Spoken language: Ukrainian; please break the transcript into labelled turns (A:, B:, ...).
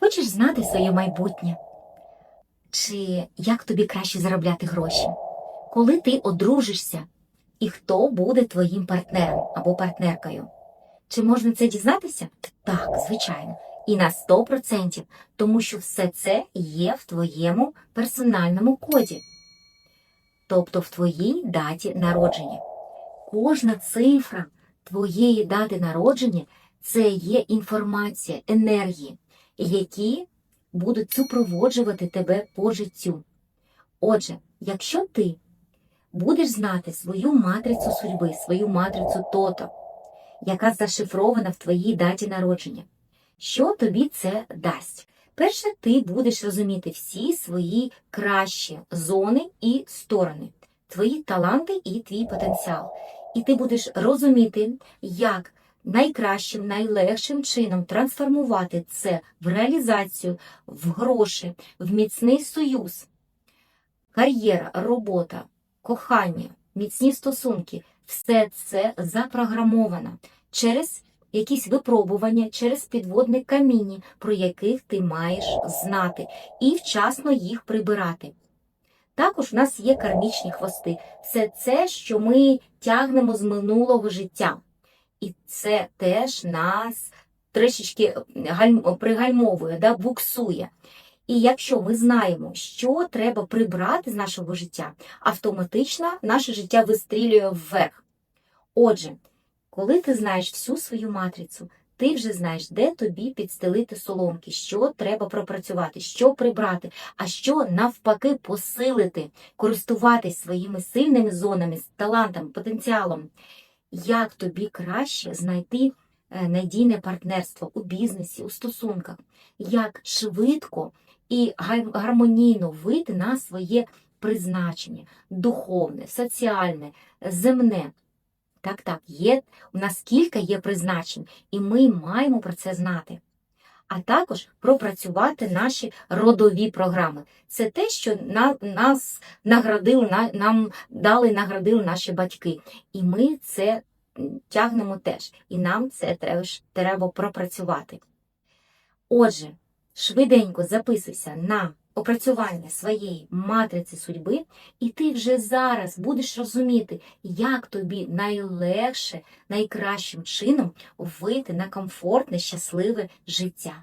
A: Хочеш знати своє майбутнє? Чи як тобі краще заробляти гроші? Коли ти одружишся, і хто буде твоїм партнером або партнеркою? Чи можна це дізнатися? Так, звичайно. І на 100%, тому що все це є в твоєму персональному коді, тобто в твоїй даті народження. Кожна цифра твоєї дати народження це є інформація, енергії, які будуть супроводжувати тебе по життю. Отже, якщо ти будеш знати свою матрицю судьби, свою матрицю тото, яка зашифрована в твоїй даті народження, що тобі це дасть? Перше, ти будеш розуміти всі свої кращі зони і сторони, твої таланти і твій потенціал. І ти будеш розуміти, як найкращим, найлегшим чином трансформувати це в реалізацію, в гроші, в міцний союз, кар'єра, робота, кохання, міцні стосунки все це запрограмовано через якісь випробування, через підводне каміння, про яких ти маєш знати, і вчасно їх прибирати. Також в нас є кармічні хвости. Все це, що ми тягнемо з минулого життя. І це теж нас трішечки пригальмовує, да, буксує. І якщо ми знаємо, що треба прибрати з нашого життя, автоматично наше життя вистрілює вверх. Отже, коли ти знаєш всю свою матрицю, ти вже знаєш, де тобі підстелити соломки, що треба пропрацювати, що прибрати, а що навпаки посилити, користуватись своїми сильними зонами, талантами, потенціалом. Як тобі краще знайти е, надійне партнерство у бізнесі, у стосунках, як швидко і гармонійно вийти на своє призначення духовне, соціальне, земне. Так, так, є у нас кілька є призначень, і ми маємо про це знати. А також пропрацювати наші родові програми. Це те, що на, нас наградили, на, нам дали, наградили наші батьки. І ми це тягнемо теж. І нам це треба пропрацювати. Отже, швиденько записуйся на опрацювання своєї матриці судьби, і ти вже зараз будеш розуміти, як тобі найлегше, найкращим чином вийти на комфортне, щасливе життя.